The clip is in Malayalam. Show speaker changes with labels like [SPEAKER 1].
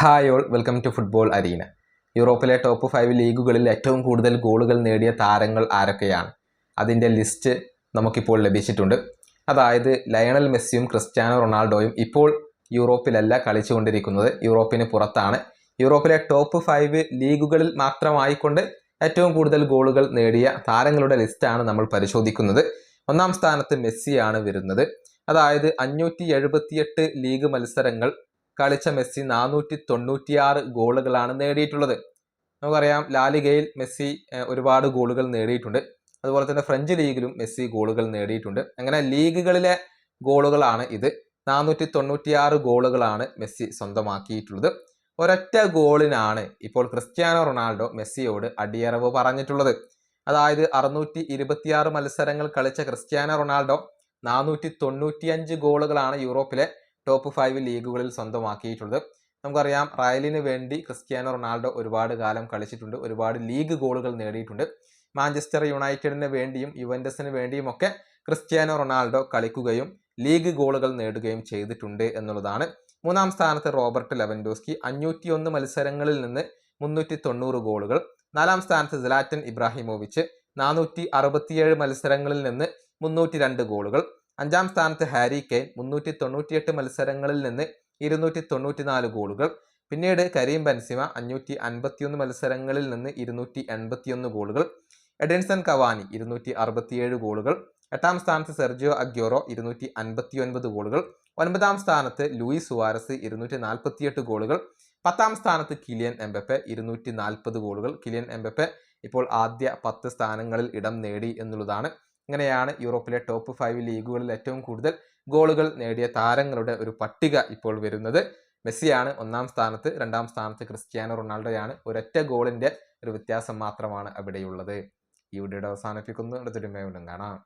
[SPEAKER 1] Hi all welcome to football arena. യൂറോപ്പിലെ ടോപ്പ് ഫൈവ് ലീഗുകളിൽ ഏറ്റവും കൂടുതൽ ഗോളുകൾ നേടിയ താരങ്ങൾ ആരൊക്കെയാണ്? അതിന്റെ ലിസ്റ്റ് നമുക്കിപ്പോൾ ലഭിച്ചിട്ടുണ്ട്. അതായത് ലയണൽ മെസ്സിയും ക്രിസ്ത്യാനോ റൊണാൾഡോയും ഇപ്പോൾ യൂറോപ്പിലല്ല കളിച്ചുകൊണ്ടിരിക്കുന്നത്. യൂറോപ്പിന് പുറത്താണ്. യൂറോപ്പിലെ ടോപ്പ് ഫൈവ് ലീഗുകളിൽ മാത്രമായിക്കൊണ്ട് ഏറ്റവും കൂടുതൽ ഗോളുകൾ നേടിയ താരങ്ങളുടെ ലിസ്റ്റാണ് നമ്മൾ പരിശോധിക്കുന്നത്. ഒന്നാം സ്ഥാനത്ത് മെസ്സിയാണ് വരുന്നത്. അതായത് അഞ്ഞൂറ്റി ലീഗ് മത്സരങ്ങൾ കളിച്ച മെസ്സി നാനൂറ്റി തൊണ്ണൂറ്റിയാറ് ഗോളുകളാണ് നേടിയിട്ടുള്ളത്. നമുക്കറിയാം ലാലിഗയിൽ മെസ്സി ഒരുപാട് ഗോളുകൾ നേടിയിട്ടുണ്ട്. അതുപോലെ തന്നെ ഫ്രഞ്ച് ലീഗിലും മെസ്സി ഗോളുകൾ നേടിയിട്ടുണ്ട്. അങ്ങനെ ലീഗുകളിലെ ഗോളുകളാണ് ഇത്. നാനൂറ്റി തൊണ്ണൂറ്റിയാറ് ഗോളുകളാണ് മെസ്സി സ്വന്തമാക്കിയിട്ടുള്ളത്. ഒരൊറ്റ ഗോളിനാണ് ഇപ്പോൾ ക്രിസ്ത്യാനോ റൊണാൾഡോ മെസ്സിയോട് അടിയറവ് പറഞ്ഞിട്ടുള്ളത്. അതായത് അറുന്നൂറ്റി ഇരുപത്തിയാറ് മത്സരങ്ങൾ കളിച്ച ക്രിസ്ത്യാനോ റൊണാൾഡോ നാനൂറ്റി തൊണ്ണൂറ്റിയഞ്ച് ഗോളുകളാണ് യൂറോപ്പിലെ ടോപ്പ് ഫൈവ് ലീഗുകളിൽ സ്വന്തമാക്കിയിട്ടുള്ളത് നമുക്കറിയാം റയലിന് വേണ്ടി ക്രിസ്ത്യാനോ റൊണാൾഡോ ഒരുപാട് കാലം കളിച്ചിട്ടുണ്ട്. ഒരുപാട് ലീഗ് ഗോളുകൾ നേടിയിട്ടുണ്ട്. മാഞ്ചസ്റ്റർ യുണൈറ്റഡിന് വേണ്ടിയും യുവന്റസിന് വേണ്ടിയും ഒക്കെ ക്രിസ്ത്യാനോ റൊണാൾഡോ കളിക്കുകയും ലീഗ് ഗോളുകൾ നേടുകയും ചെയ്തിട്ടുണ്ട് എന്നുള്ളതാണ്. മൂന്നാം സ്ഥാനത്ത് റോബർട്ട് ലെവൻഡോസ്കി. അഞ്ഞൂറ്റി ഒന്ന് മത്സരങ്ങളിൽ നിന്ന് മുന്നൂറ്റി തൊണ്ണൂറ് ഗോളുകൾ. നാലാം സ്ഥാനത്ത് സിലാറ്റൻ ഇബ്രാഹിമോവിച്ച്. നാനൂറ്റി അറുപത്തിയേഴ് മത്സരങ്ങളിൽ നിന്ന് മുന്നൂറ്റി രണ്ട് ഗോളുകൾ. അഞ്ചാം സ്ഥാനത്ത് ഹാരി കെയ്ൻ മുന്നൂറ്റി തൊണ്ണൂറ്റിയെട്ട് മത്സരങ്ങളിൽ നിന്ന് ഇരുന്നൂറ്റി തൊണ്ണൂറ്റിനാല് ഗോളുകൾ. പിന്നീട് കരീം ബൻസിമ അഞ്ഞൂറ്റി അൻപത്തിയൊന്ന് മത്സരങ്ങളിൽ നിന്ന് ഇരുന്നൂറ്റി എൺപത്തിയൊന്ന് ഗോളുകൾ. എഡൻസൺ കവാനി ഇരുന്നൂറ്റി അറുപത്തിയേഴ് ഗോളുകൾ. എട്ടാം സ്ഥാനത്ത് സെർജിയോ അഗ്യോറോ ഇരുന്നൂറ്റി അൻപത്തി ഒൻപത് ഗോളുകൾ. ഒൻപതാം സ്ഥാനത്ത് ലൂയിസ് സുവാരസ് ഇരുന്നൂറ്റി നാൽപ്പത്തിയെട്ട് ഗോളുകൾ. പത്താം സ്ഥാനത്ത് കിലിയൻ എംബപ്പെ ഇരുന്നൂറ്റി നാൽപ്പത് ഗോളുകൾ. കിലിയൻ എംബപ്പെ ഇപ്പോൾ ആദ്യ പത്ത് സ്ഥാനങ്ങളിൽ ഇടം നേടി എന്നുള്ളതാണ് ഇങ്ങനെയാണ് യൂറോപ്പിലെ ടോപ്പ് ഫൈവ് ലീഗുകളിൽ ഏറ്റവും കൂടുതൽ ഗോളുകൾ നേടിയ താരങ്ങളുടെ ഒരു പട്ടിക ഇപ്പോൾ വരുന്നത്. മെസ്സിയാണ് ഒന്നാം സ്ഥാനത്ത് രണ്ടാം സ്ഥാനത്ത് ക്രിസ്ത്യാനോ റൊണാൾഡോയാണ് ഒരൊറ്റ ഗോളിന്റെ ഒരു വ്യത്യാസം മാത്രമാണ് അവിടെയുള്ളത്. ഈ വീഡിയോയുടെ അവസാനിപ്പിക്കുന്നു. അടുത്തൊരു കാണാം.